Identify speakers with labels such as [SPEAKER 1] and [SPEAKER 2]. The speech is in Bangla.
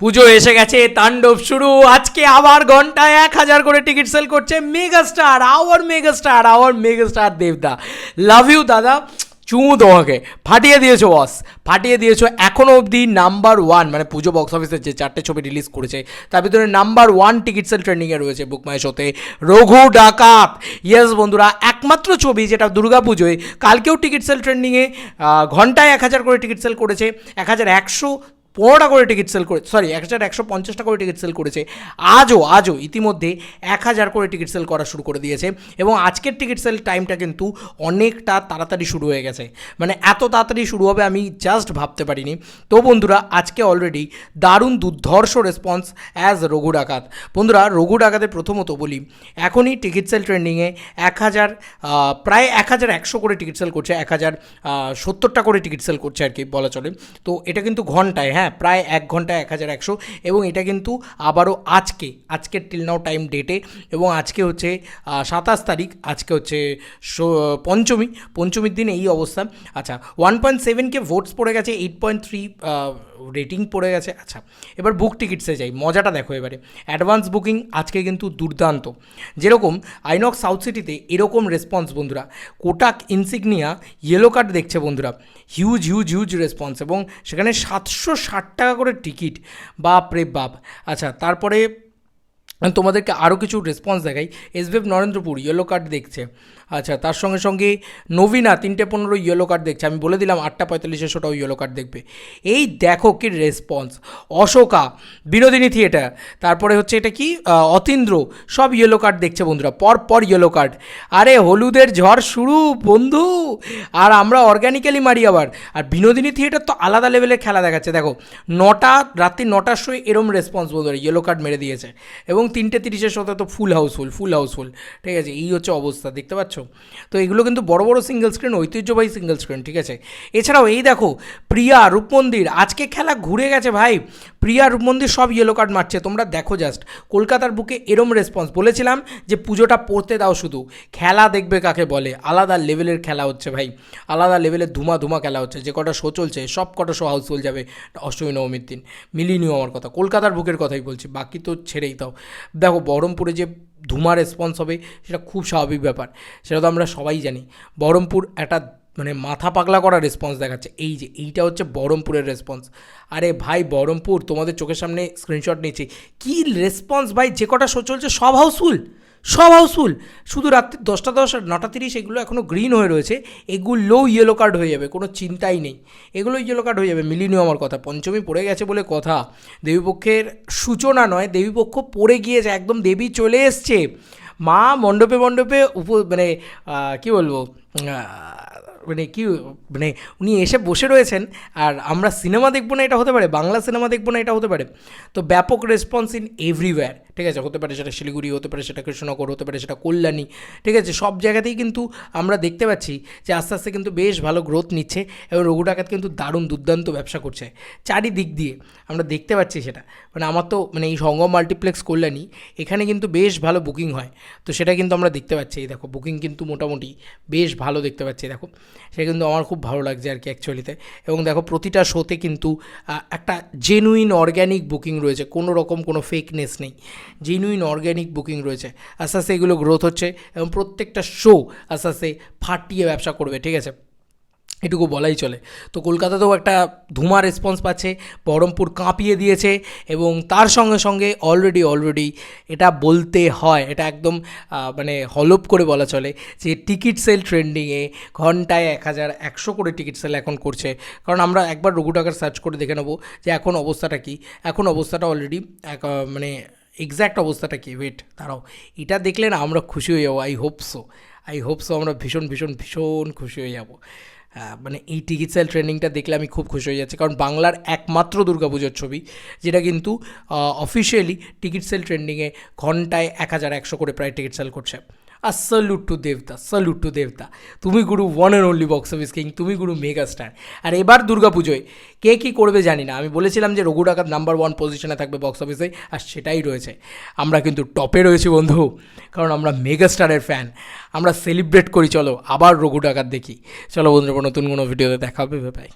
[SPEAKER 1] পুজো এসে গেছে, তাণ্ডব শুরু। আজকে আবার ঘন্টায় এক হাজার করে টিকিট সেল করছে mega star our mega star our mega star দেবদা। লাভ ইউ দাদা। চুমু তোমাকে। ফাটিয়ে দিয়েছ বস ফাটিয়ে দিয়েছ এখনও অবধি নাম্বার ওয়ান মানে পুজো বক্স অফিসের যে চারটে ছবি রিলিজ করেছে, তার ভিতরে নাম্বার ওয়ান টিকিট সেল ট্রেন্ডিংয়ে রয়েছে বুক মাই শোতে রঘু ডাকাত। ইয়েস বন্ধুরা, একমাত্র ছবি যেটা দুর্গা পুজোয়, কালকেও টিকিট সেল ট্রেন্ডিংয়ে ঘন্টায় এক হাজার করে টিকিট সেল করেছে, এক হাজার একশো পনেরোটা করে টিকিট সেল করে সরি এক হাজার একশো পঞ্চাশটা করে টিকিট সেল করেছে। আজও আজও ইতিমধ্যে এক হাজার করে টিকিট সেল করা শুরু করে দিয়েছে এবং আজকের টিকিট সেল টাইমটা কিন্তু অনেকটা তাড়াতাড়ি শুরু হয়ে গেছে। মানে এত তাড়াতাড়ি শুরু হবে আমি জাস্ট ভাবতে পারিনি। তো বন্ধুরা, আজকে অলরেডি দারুণ দুর্ধর্ষ রেসপন্স অ্যাজ রঘু ডাকাত। বন্ধুরা, রঘু ডাকাতের প্রথমত বলি, এখনই টিকিট সেল ট্রেন্ডিংয়ে এক হাজার প্রায় এক হাজার একশো করে টিকিট সেল করছে, এক হাজার সত্তরটা করে টিকিট সেল করছে আর কি বলা চলে। তো এটা কিন্তু ঘন্টায় হ্যাঁ? প্রায় এক ঘণ্টা এক হাজার একশো। এবং এটা কিন্তু আবারও আজকে আজকের টিল নাও টাইম ডেটে এবং আজকে হচ্ছে সাতাশ তারিখ, আজকে হচ্ছে পঞ্চমী, পঞ্চমীর দিন এই অবস্থা। আচ্ছা ওয়ান পয়েন্ট সেভেনকে ভোটস পড়ে গেছে এইট পয়েন্ট থ্রি রেটিং পড়ে গেছে। আচ্ছা এবার বুক টিকিটসে যাই, মজাটা দেখো এবারে। অ্যাডভান্স বুকিং আজকে কিন্তু দুর্দান্ত। যেরকম আইনক্স সাউথ সিটিতে এরকম রেসপন্স বন্ধুরা। কোটাক ইনসিগনিয়া ইয়েলো কার্ড দেখছে বন্ধুরা। হিউজ হিউজ হিউজ রেসপন্স এবং সেখানে সাতশো ষাট টাকা করে টিকিট। বাপ রে বাপ। আচ্ছা তারপরে তোমাদেরকে আরও কিছু রেসপন্স দেখাই। এসবিএফ নরেন্দ্রপুর ইয়েলো কার্ড দেখছে। আচ্ছা তার সঙ্গে সঙ্গে নবীনা তিনটে পনেরো ইয়েলো কার্ড দেখছে। আমি বলে দিলাম আটটা পঁয়তাল্লিশে শোটাও ইয়েলো কার্ড দেখবে। এই দেখো কি রেসপন্স অশোকা, বিনোদিনী থিয়েটার তারপরে হচ্ছে এটা কি? অতীন্দ্র, সব ইয়েলো কার্ড দেখছে বন্ধুরা পর পর ইয়েলো কার্ড আরে, হলুদের ঝড় শুরু, বন্ধু! আর আমরা অর্গ্যানিক্যালি মারি আবার। আর বিনোদিনী থিয়েটার তো আলাদা লেভেলের খেলা দেখাচ্ছে। দেখো, নটা, রাত্রি নটার সময় এরম রেসপন্স বন্ধুরা ইয়েলো কার্ড মেরে দিয়েছে। এবং তিনটে তিরিশের সাথে তো ফুল হাউসফুল ফুল হাউসফুল ঠিক আছে? এই হচ্ছে অবস্থা, দেখতে পাচ্ছ? তো এগুলো কিন্তু বড় বড় সিঙ্গেল স্ক্রিন ঐতিহ্যবাহী সিঙ্গেল স্ক্রিন ঠিক আছে? এছাড়াও এই দেখো, প্রিয়া, রূপমন্দির, আজকে খেলা ঘুরে গেছে ভাই। প্রিয়া রূপমন্দির সব ইয়েলো কার্ড মারছে। তোমরা দেখো জাস্ট কলকাতার বুকে এরম রেসপন্স বলেছিলাম যে পুজোটা পড়তে দাও শুধু। খেলা দেখবে কাকে বলে? আলাদা লেভেলের খেলা হচ্ছে ভাই। আলাদা লেভেলের ধুমা ধুমা খেলা হচ্ছে। যে কটা শো চলছে, সব কটা শো হাউসফুল যাবে অষ্টমী, নবমীর দিন। মিলিনিও আমার কথা। কলকাতার বুকের কথাই বলছি। বাকি তো ছেড়েই দাও। দেখো, বহরমপুরে যে ধুমা রেসপন্স হবে, সেটা খুব স্বাভাবিক ব্যাপার। সেটা তো আমরা সবাই জানি। বহরমপুর একটা মানে মাথা পাগলা করা রেসপন্স দেখাচ্ছে। এই যে, এইটা হচ্ছে বহরমপুরের রেসপন্স আরে ভাই, বহরমপুর, তোমাদের চোখের সামনে স্ক্রিনশট নিয়েছি কী রেসপন্স ভাই? যে কটা শো চলছে, সব হাউসফুল সব হাউসফুল শুধু রাত্রি দশটা দশ নটা তিরিশ এগুলো এখনও গ্রিন হয়ে রয়েছে। এগুলোও ইয়েলো কার্ড হয়ে যাবে, কোনো চিন্তাই নেই। এগুলো ইয়েলো কার্ড হয়ে যাবে, মিলিনিও আমার কথা। পঞ্চমী পড়ে গেছে বলে কথা। দেবীপক্ষের সূচনা নয়, দেবীপক্ষ পড়ে গিয়েছে, একদম দেবী চলে এসছে। মা মণ্ডপে মণ্ডপে উপ মানে কী বলব? মানে কি মানে উনি এসে বসে রয়েছেন আর আমরা সিনেমা দেখব না এটা হতে পারে, বাংলা সিনেমা দেখব না এটা হতে পারে। তো ব্যাপক রেসপন্স ইন এভরিওয়্যার ঠিক আছে? হতে পারে সেটা শিলিগুড়ি, হতে পারে সেটা কৃষ্ণনগর, হতে পারে সেটা কল্যাণী, ঠিক আছে? সব জায়গাতেই কিন্তু আমরা দেখতে পাচ্ছি যে আস্তে আস্তে কিন্তু বেশ ভালো গ্রোথ নিচ্ছে এবং রঘু ডাকাত কিন্তু দারুণ দুর্দান্ত ব্যবসা করছে। চারিদিক দিয়ে আমরা দেখতে পাচ্ছি সেটা। মানে আমার তো মানে এই সঙ্গম মাল্টিপ্লেক্স কল্যাণী, এখানে কিন্তু বেশ ভালো বুকিং হয়। তো সেটা কিন্তু আমরা দেখতে পাচ্ছি। এই দেখো বুকিং কিন্তু মোটামুটি বেশ ভালো দেখতে পাচ্ছি। দেখো সেটা কিন্তু আমার খুব ভালো লাগছে আর কি অ্যাকচুয়ালিতে এবং দেখো, প্রতিটা শোতে কিন্তু একটা জেনুইন অর্গ্যানিক বুকিং রয়েছে। কোনো রকম কোনো ফেকনেস নেই। জেনুইন অর্গ্যানিক বুকিং রয়েছে। আস্তে আস্তে এগুলো গ্রোথ হচ্ছে এবং প্রত্যেকটা শো আস্তে আস্তে ফাটিয়ে ব্যবসা করবে, ঠিক আছে? এটুকু বলাই চলে। তো কলকাতাতেও একটা ধুমা রেসপন্স পাচ্ছে, বহরমপুর কাঁপিয়ে দিয়েছে এবং তার সঙ্গে সঙ্গে অলরেডি অলরেডি এটা বলতে হয়, এটা একদম মানে হলপ করে বলা চলে যে টিকিট সেল ট্রেন্ডিংয়ে ঘন্টায় এক হাজার একশো করে টিকিট সেল এখন করছে। কারণ আমরা একবার রঘু টাকার সার্চ করে দেখে নেব যে এখন অবস্থাটা কি। এখন অবস্থাটা অলরেডি এক মানে এক্স্যাক্ট অবস্থাটা কি? ওয়েট দাঁড়াও। এটা দেখলে না আমরা খুশি হয়ে যাব I hope so I hope so আমরা ভীষণ ভীষণ ভীষণ খুশি হয়ে যাব। মানে এই টিকিট সেল ট্রেনিংটা দেখলে আমি খুব খুশি হয়ে যাচ্ছি। কারণ বাংলার একমাত্র দুর্গাপুজোর ছবি, যেটা কিন্তু অফিসিয়ালি টিকিট সেল ট্রেন্ডিংয়ে ঘন্টায় এক হাজার একশো করে প্রায় টিকিট সেল করছে। আর স্যালুট টু দেবতা স্যালুট টু দেবতা তুমি গুরু one and only box office king তুমি গুরু মেগা স্টার আর এবার দুর্গাপুজোয় কে কী করবে জানি না। আমি বলেছিলাম যে রঘু ডাকাত নাম্বার ওয়ান পজিশনে থাকবে বক্স অফিসে আর সেটাই রয়েছে। আমরা কিন্তু টপে রয়েছি বন্ধু, কারণ আমরা মেগা স্টারের ফ্যান আমরা সেলিব্রেট করি, চলো আবার রঘু ডাকাত দেখি। চলো বন্ধুরা, নতুন কোনো ভিডিওতে দেখা হবে বাই